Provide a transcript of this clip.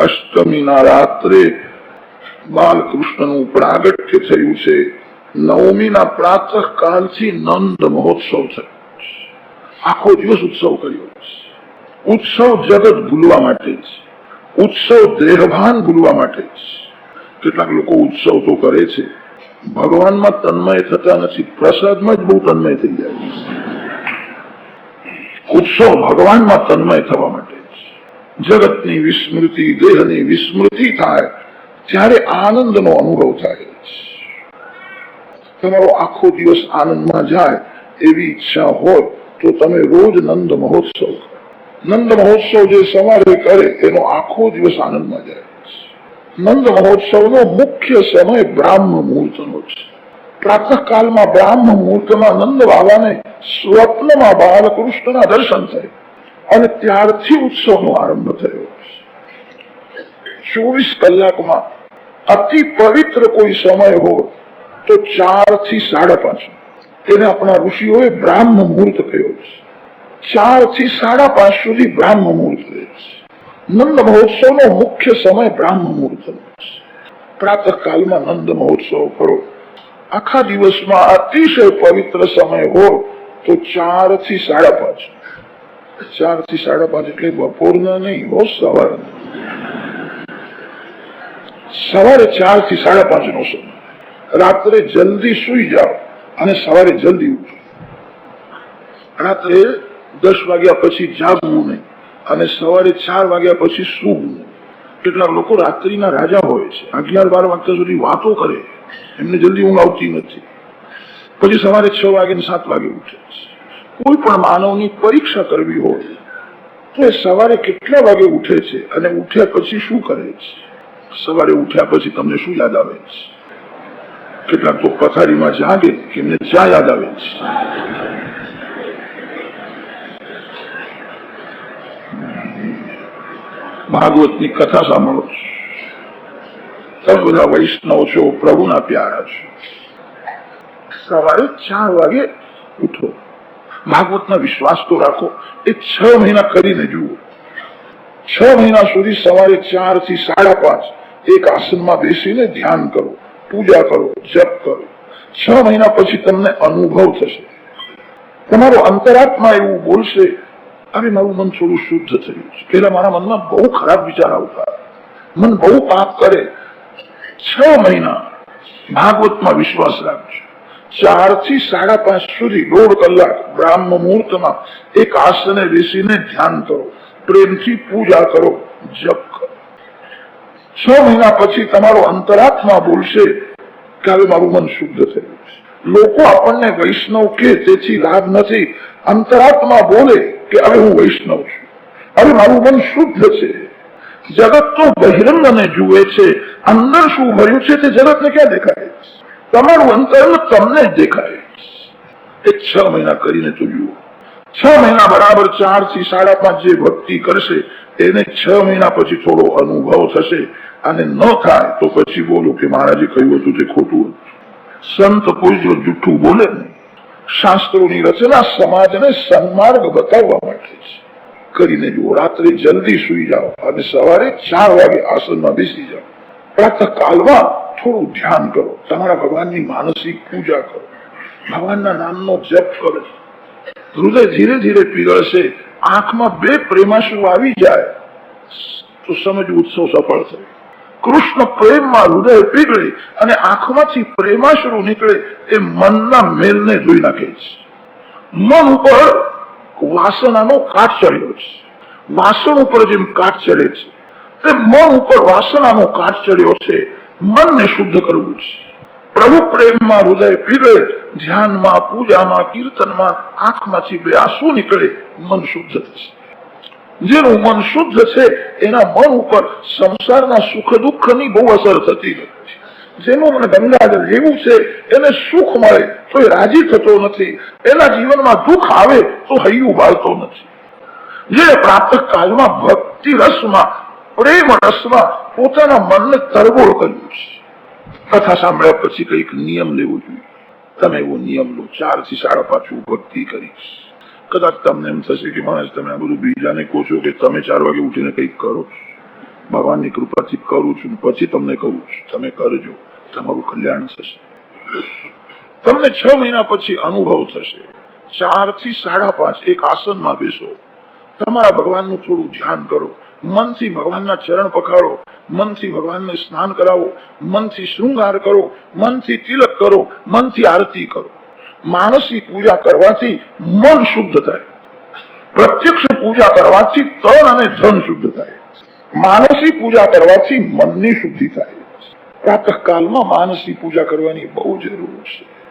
અષ્ટમીના રાત્રે બાલકૃષ્ણનું પ્રાગટ્ય થયું છે. નવમીના પ્રાતઃ કાલથી નંદ મહોત્સવ છે. આખો દિવસ ઉત્સવ કર્યો ઉત્સવ જગત ભૂલવા માટે છે ઉત્સવ દેહભાન ભૂલવા માટે છે કેટલાક લોકો ઉત્સવ તો કરે છે. ભગવાનમાં તન્મય થતા નથી. પ્રસાદમાં જ બહુ તન્મય થઈ જાય ઉત્સવ ભગવાનમાં તન્મય થવા માટે જગતની વિસ્મૃતિ, દેહની વિસ્મૃતિ થાય, ત્યારે આનંદનો અનુભવ થાય તમારો આખો દિવસ આનંદમાં જાય એવી ઈચ્છા હોય, તો તમે રોજ નંદ મહોત્સવ. નંદ મહોત્સવ જે સવારે કરે, એનો આખો દિવસ આનંદમાં જાય. નંદ મહોત્સવનો મુખ્ય સમય બ્રાહ્મ મુહૂર્તનો છે પ્રાતઃકાલમાં બ્રાહ્મ મુહૂર્તમાં નંદ બાબાને સ્વપ્નમાં બાલકૃષ્ણના દર્શન થયા અને ત્યારથી ઉત્સવનો આરંભ થયો ચોવીસ કલાકમાં અતિ પવિત્ર કોઈ સમય હોય તો ચારથી સાડા પાંચ તેને આપણા ઋષિઓએ બ્રાહ્મ મુહૂર્ત કહ્યો છે. ચારથી સાડા પાંચ સુધી બ્રાહ્મ મુહૂર્ત રહે છે. નંદ મહોત્સવનો મુખ્ય સમય બ્રાહ્મ મુહૂર્ત પ્રાતઃ કાલમાં નંદ મહોત્સવ કરો. આખા દિવસમાં અતિશય પવિત્ર સમય હોય તો ચારથી સાડા પાંચ ચારથી સાડા પાંચ એટલે બપોરના નહીં બહુ સવારના. સવારે ચારથી સાડા પાંચ નો સમય. રાત્રે જલ્દી સુઈ જાઓ અને સવારે જલ્દી ઉઠો. રાત્રે દસ વાગ્યા પછી જાગવું નહીં અને સવારે ચાર વાગ્યા પછી સૂવું કેટલાક લોકો રાત્રિના રાજા હોય છે. અગિયાર, બાર વાગ્યા સુધી વાતો કરે એમને જલ્દી ઊંઘ આવતી નથી. પછી સવારે છ વાગે ને સાત વાગે ઉઠે છે. કોઈ પણ માનવની પરીક્ષા કરવી હોય તો સવારે કેટલા વાગે ઉઠે છે અને ઉઠ્યા પછી શું કરે છે? સવારે ઉઠ્યા પછી તમને શું યાદ આવે છે? કેટલાક તો પથારીમાં જાગે એમને ચા યાદ આવે છે? ભાગવતની કથા સાંભળો છો. તમે બધા વૈષ્ણવ છો, પ્રભુના પ્યારા છો. સવારે ચાર વાગે ઉઠો. ભાગવતના વિશ્વાસ તો રાખો, એ છ મહિના કરીને જુઓ. છ મહિના સુધી સવારે ચારથી સાડા પાંચ એક આસનમાં બેસીને ધ્યાન કરો, પૂજા કરો, જપ કરો. છ મહિના પછી તમને અનુભવ થશે. તમારો અંતરાત્મા એવું બોલશે, અરે, મારું મન થોડું શુદ્ધ થયું છે. પેલા મારા મનમાં બહુ ખરાબ વિચાર આવતા. મન બહુ પાપ કરે. છ મહિના ભાગવતમાં વિશ્વાસ રાખજો. ચારથી સાડા પાંચ સુધી દોઢ કલાક બ્રાહ્મ મુહૂર્તમાં એક આસને બેસીને ધ્યાન કરો. પ્રેમથી પૂજા કરો. જપ છ મહિના પછી તમારો અંતરાત્મા બોલશે. કે હવે મારું મન શુદ્ધ થયું. છે લોકો આપણને વૈષ્ણવ કે તેથી લાભ નથી. અંતરાત્મા બોલે કે હવે હું વૈષ્ણવ છું. હવે મારું મન શુદ્ધ છે. જગત તો બહિરંગને જુએ છે. અંદર શું ભર્યું છે તે જગતને ક્યાં દેખાય? તમારું અંતરંગ તમને જ દેખાય. એ છ મહિના કરીને તો જુઓ છ મહિના બરાબર ચારથી સાડા પાંચ જે ભક્તિ કરશે, એને છ મહિના પછી થોડો અનુભવ થશે. અને ન થાય તો પછી બોલો કે મહારાજે કહ્યું હતું તે ખોટું હતું. સંત કોઈ જો જુઠ્ઠું બોલે નહીં. શાસ્ત્રોની રચના સમાજને સન્માર્ગ બતાવવા માટે છે. કરીને જુઓ, રાત્રે જલ્દી સુઈ જાઓ અને સવારે ચાર વાગે આસનમાં બેસી જાઓ. પ્રાતઃ કાલમાં થોડું ધ્યાન કરો. તમારા ભગવાનની માનસિક પૂજા કરો. ભગવાનના નામનો જપ કરો. હૃદય ધીરે ધીરે પીગળશે. આંખમાં બે પ્રેમાશુ આવી જાય, તો સમજ ઉત્સવ સફળ થયો કૃષ્ણ પ્રેમમાં હૃદય પીગળે અને આંખમાંથી પ્રેમાશ્રુ નીકળે એ મનના મેલને જોઈ નાખે છે. મન ઉપર વાસનાનો કાટ ચડ્યો છે. વાસણ ઉપર જેમ કાટ ચડે છે તે મન ઉપર વાસનાનો કાટ ચડ્યો છે. મનને શુદ્ધ કરવું છે. પ્રભુ પ્રેમમાં હૃદય પીગળે ધ્યાનમાં, પૂજામાં, કીર્તનમાં, આંખમાંથી બે આંસુ નીકળે, મન શુદ્ધ થશે. જેનું મન શુદ્ધ છે, એના મન ઉપર સંસારના સુખ દુઃખની બહુ અસર થતી નથી. જેનું મને ગંગાજળ જેવું છે, એને સુખ મળે, તો એ રાજી થતો નથી. એના જીવનમાં દુઃખ આવે, તો હૈયું બાળતો નથી. જે પ્રાપ્ત કાળમાં ભક્તિ રસમાં પ્રેમ રસમાં પોતાના મનને તરબોળ કર્યું છે. કથા સાંભળ્યા પછી કંઈક નિયમ લેવો જોઈએ. તમે એવો નિયમ લો ચારથી સાડા પાંચ ભક્તિ કરીશ. કદાચ તમને એમ થશે કે માણસ તમે આ બધું બીજાને કહો છો કે તમે ચાર વાગે ઉઠીને કંઈક કરો ભગવાનની કૃપાથી કરું છું પછી તમને કહું છું. તમે કરજો. તમારું કલ્યાણ થશે. તમને છ મહિના પછી અનુભવ થશે. ચારથી સાડા પાંચ એક આસનમાં બેસો. તમારા ભગવાનનું થોડું ધ્યાન કરો. મનથી ભગવાનના ચરણ પખાડો, મનથી ભગવાનને સ્નાન કરાવો, મનથી શૃંગાર કરો, મનથી તિલક કરો, મનથી આરતી કરો. માનસી પૂજા કરવાથી મન શુદ્ધ થાય. પ્રત્યક્ષ પૂજા કરવાથી તન અને ધન શુદ્ધ થાય. માનસી પૂજા કરવાથી મનની શુદ્ધિ થાય. પ્રાતઃ કાલમાં માનસી પૂજા કરવાની બહુ જરૂર છે.